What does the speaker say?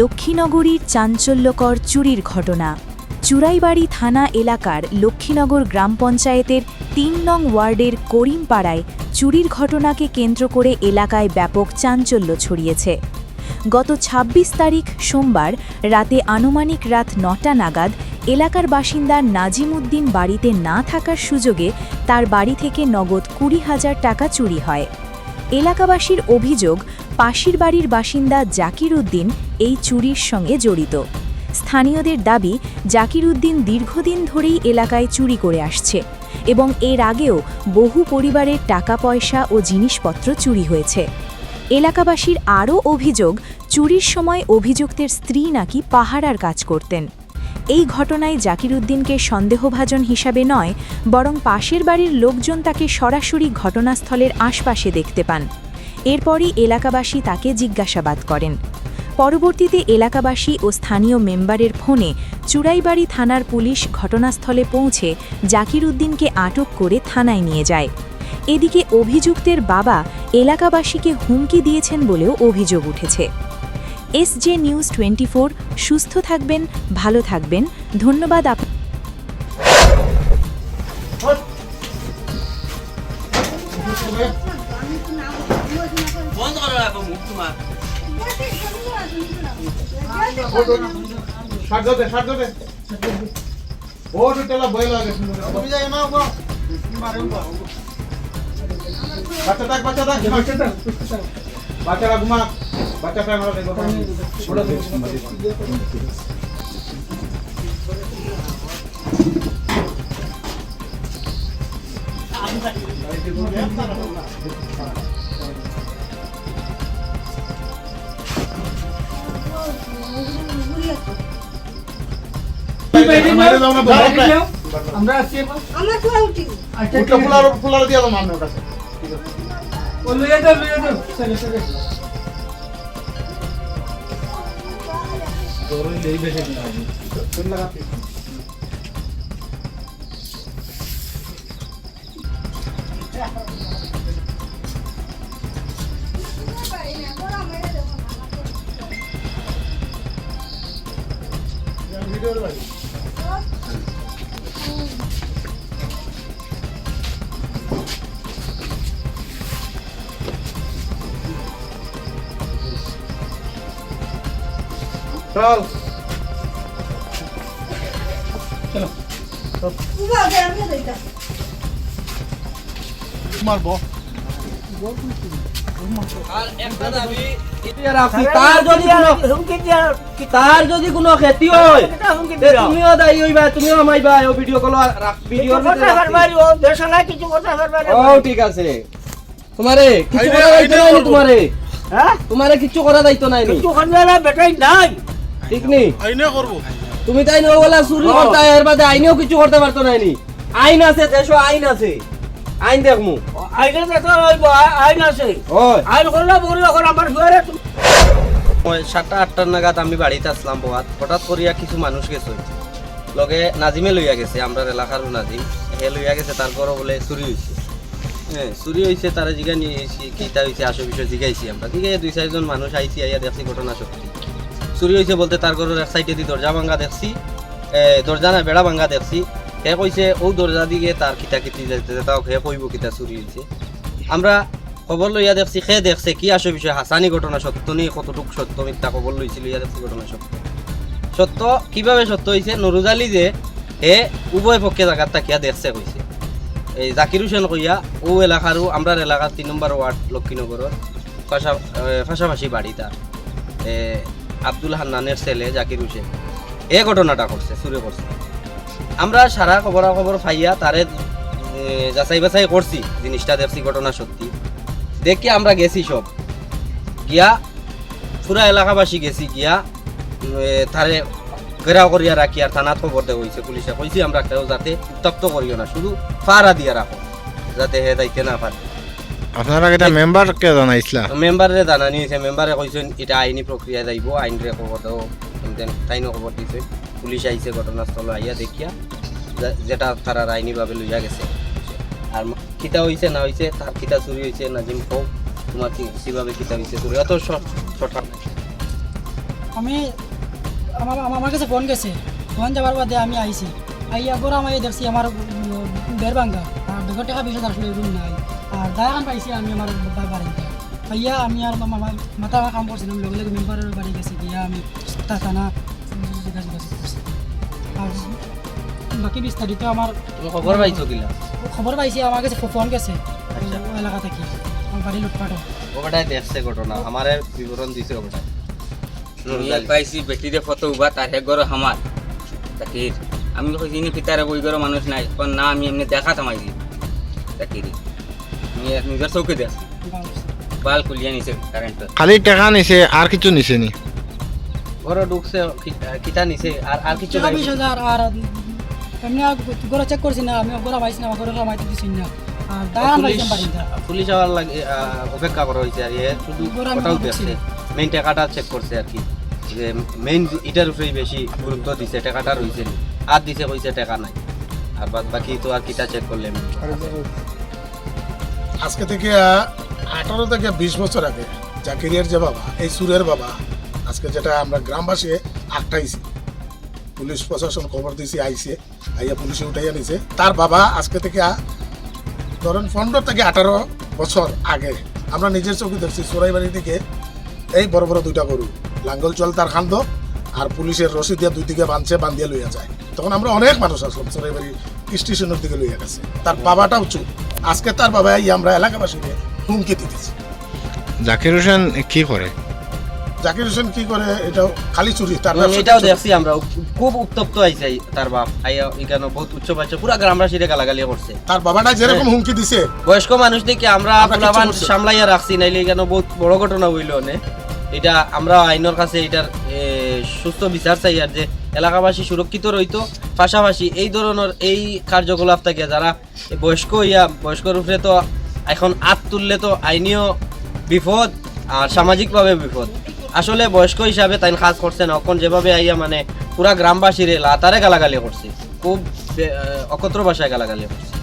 লক্ষ্মীনগরীর চাঞ্চল্যকর চুরির ঘটনা। চুরাইবাড়ি থানা এলাকার লক্ষ্মীনগর গ্রাম পঞ্চায়েতের তিন নং ওয়ার্ডের করিমপাড়ায় চুরির ঘটনাকে কেন্দ্র করে এলাকায় ব্যাপক চাঞ্চল্য ছড়িয়েছে। গত ২৬ তারিখ সোমবার রাতে আনুমানিক রাত নটা নাগাদ এলাকার বাসিন্দা নাজিম উদ্দিন বাড়িতে না থাকার সুযোগে তার বাড়ি থেকে নগদ কুড়ি হাজার টাকা চুরি হয়। এলাকাবাসীর অভিযোগ পাশের বাড়ির বাসিন্দা জাকির উদ্দিন এই চুরির সঙ্গে জড়িত। স্থানীয়দের দাবি জাকির উদ্দিন দীর্ঘদিন ধরেই এলাকায় চুরি করে আসছে এবং এর আগেও বহু পরিবারের টাকা পয়সা ও জিনিসপত্র চুরি হয়েছে। এলাকাবাসীর আরও অভিযোগ, চুরির সময় অভিযুক্তের স্ত্রী নাকি পাহারার কাজ করতেন। এই ঘটনায় জাকির উদ্দিনকে সন্দেহভাজন হিসাবে নয়, বরং পাশের বাড়ির লোকজন তাকে সরাসরি ঘটনাস্থলের আশপাশে দেখতে পান। এরপরই এলাকাবাসী তাকে জিজ্ঞাসাবাদ করেন। পরবর্তীতে এলাকাবাসী ও স্থানীয় মেম্বারের ফোনে চুড়াইবাড়ি থানার পুলিশ ঘটনাস্থলে পৌঁছে জাকির উদ্দিনকে আটক করে থানায় নিয়ে যায়। এদিকে অভিযুক্তের বাবা এলাকাবাসীকে হুমকি দিয়েছেন বলেও অভিযোগ উঠেছে। এস জে নিউজ টোয়েন্টি সুস্থ থাকবেন, ভালো থাকবেন, ধন্যবাদ আপ বন্ধ করো রাখো মুখ তোমার শাক দে ও টোটালা বই লাগে তুমি যাই মা গো বাচ্চা থাক বাচ্চা থাক বাচ্চা থাক বাচ্চারা ঘুমা বাচ্চাটা আমরা দেখো ছোট আমরা আসছি এবার। আমরা তো উঠি আচ্ছা, উঠলে ফুলার ফুলার দিয়ে দাও মামনের কাছে ও লইয়া দাও, লইয়া দাও। চলে, চলে। চল উবা দে আমি দেইতা মারবো আর একটা দাবি এটা রাখছি তার যদি কোনো তার যদি কোনো ক্ষতি হয় তুমিও দায়ী হইবা তুমিও আমাইবা ও ভিডিও কল ভিডিওর ও ঠিক আছে। তোমারে কিছু করা দায়িত্ব নাই নি তোমারে তোমারে কিছু করা দায়িত্ব নাই নি? ঠিক নি? আইনে করব তুমি তাই নো বলা চুরি করতে এর বাদে আইনেও কিছু করতে পারতো না নি? আইন আছে দেশো আইন আছে। আইন দেখমু সাতটা আটটার নাগাদ আমি বাড়িতে আসলাম বোয়াত হঠাৎ করিয়া কিছু মানুষ গেছে। লগে নাজিমে লইয়া গেছে আমরা এলাকার নাজিম। হে লইয়া গেছে তারপরও বলে চুরি হয়েছে হ্যাঁ চুরি হয়েছে তারা জিগা নিয়ে এসেছি কিতা হয়েছে আসো বিষয় জিগাইছি আমরা। জিগাই দুই চারজন মানুষ আইছি আইয়া দেখছি ঘটনা সত্যি চুরি হয়েছে বলতে তার ঘরের এক সাইডে দি দরজা ভাঙ্গা দেখছি এ, দরজা না বেড়া ভাঙ্গা দেখছি। হে কইছে ও দরজা দিকে তার কিতা কিতি যাইতে তাও হে কইব কিতা চুরি হয়েছে আমরা খবর লইয়া দেখছি সে দেখছে কি আসো বিষয় হাসানি ঘটনা সত্য নেই কতটুকু সত্য মিথ্যা খবর লইছিল ইয়া দেখছি ঘটনা সত্য? সত্য কীভাবে সত্য হয়েছে নরুজালি যে হে উভয় পক্ষে জায়গার তাকিয়া দেখছে কইছে এই জাকির হোসেন কইয়া ও এলাকারও আমরার এলাকার তিন নম্বর ওয়ার্ড লক্ষ্মীনগরের পাশাপাশি বাড়ি তার আব্দুল হান্নানের ছেলে জাকির হোসেন। এ ঘটনাটা করছে চুরি করছে আমরা সারা খবর খবর পাইয়া তারে যাচাই বাছাই করছি জিনিসটা দেখছি ঘটনা সত্যি। দেখি আমরা গেছি সব। গিয়া পুরা এলাকাবাসী গেছি গিয়া তারে ঘেরাও করিয়া রাখি আর থানাত খবর দেওয়া হয়েছে পুলিশে কইছি আমরা কেউ যাতে উত্তপ্ত করিও না শুধু ফাড়া দিয়া রাখো যাতে হে যাইতে না পারে। আপনারা এটা মেম্বার কে জানাইছিলা? মেম্বারে জানানি হয়েছে মেম্বারে কইছেন এটা আইনি প্রক্রিয়া যাইব আইন রে খবর দাও তাইনো খবর দিছে। পুলিশ আইছে, ঘটনাস্থল আইয়া দেখিয়া যেটা তারা আইনিভাবে লইয়া গেছে। আর কিতা হইছে, না হইছে, তার কিতা চুরি হইছে, নাজিম হোক তোমার কীভাবে কিতা হইছে চুরি অত শর্ট আমি আমার আমার- কাছে ফোন গেছে। ফোন যাওয়ার বাদে আমি আইছি। আইয়া গরম আমি দেখছি আমার বের ভাঙ্গা আর দুটো টাকা বিশ হাজার রুম নাই। আর দায়াখান পাইছি আমি আমার বাড়িতে। পাইয়া আমি আর মাথা কাম করছিলাম, লগে লগে মেম্বারের বাড়ি গেছি। গিয়া আমি তা- থানা যোগাযোগ করছি আর বাকি বিস্তারিত আমার খবর পাইছো কিলা? খবর পাইছি আমার কাছে ফোন গেছে। আচ্ছা। এলাকা থেকে আমার বাড়ি লুটপাট। ওটাই দেখছে ঘটনা আমার বিবরণ দিছে ওটাই আমি পাইছি বেটিরে ফটো উবা তার ঘর আমার তাকির আমি কইছি নি পিতারে ওই ঘর মানুষ নাই কোন না আমি এমনি দেখা থামাইছি তাকিরি আমি নিজের চৌকে দেখছি বাল খুলিয়ে নিছে কারেন্ট খালি টাকা নিছে আর কিছু নিছে নি? ঘরে ঢুকছে কিতা নিছে আর আর কিছু বিশ হাজার আর এমনি গড়া চেক করছি না আমি গড়া পাইছি না গড়া মাইতে দিছি না। আর পুলিশ আবার লাগে অপেক্ষা করা হয়েছে আর শুধু ওটাও দেখছে মেইন টাকাটা চেক করছে আর কি। যে মেইন এটার উপরেই বেশি গুরুত্ব দিছে টাকাটা রয়েছে আর দিছে কইছে টাকা নাই। আর বাদ বাকি তো আর কিটা চেক করলে আজকে থেকে আঠারো থেকে বিশ বছর আগে জাকিরিয়ার যে বাবা এই সুরের বাবা আজকে যেটা আমরা গ্রামবাসী আটটাইছি। পুলিশ প্রশাসন খবর দিয়েছি আইসে আইয়া পুলিশে উঠাইয়া নিছে। তার বাবা আজকে থেকে ধরেন পনেরো থেকে আঠারো বছর আগে, আমরা নিজের চোখে দেখছি, চোরাইবাড়ি থেকে এই বড় বড় দুইটা গরু, লাঙ্গল চল, তার খান্দ, আর পুলিশের রশি দিয়ে দুই দিকে বাঁধছে বান্ধিয়ে লইয়া যায়। তখন আমরা অনেক মানুষ আসলাম, চোরাইবাড়ি স্টেশনের দিকে লইয়া গেছে। তার বাবাটাও চুপ আজকে তার বাবা আমরা এলাকাবাসীকে হুমকি দিতেছি। জাকির হোসেন কি করে? জাকির হোসেন কি করে? এটাও খালি চুরি তার এটাও দেখছি আমরা। খুব উত্তপ্ত আইছে তার বাপ। আইয়া এখানে বহুত উচ্চ পাচ্ছে পুরা গালাগালি করছে। তার বাবাটা যেরকম হুমকি দিছে। বয়স্ক মানুষ দেখে আমরা। সামলাইয়া রাখছি নাইলে এখানে বহুত বড় ঘটনা হইল নে। এটা আমরা আইনের কাছে এটার সুস্থ বিচার চাই আর যে এলাকাবাসী সুরক্ষিত রইতো। পাশাপাশি এই ধরনের এই কার্যকলাপ থেকে যারা বয়স্ক ইয়া বয়স্কর উপরে তো এখন আত তুললে তো আইনীয় বিপদ আর সামাজিকভাবে বিপদ। আসলে বয়স্ক হিসাবে তাই কাজ করছে না। এখন যেভাবে আইয়া মানে পুরা গ্রামবাসীরে লাতারে গালাগালি করছি। খুব অকত্র ভাষায় গালাগালি করছে।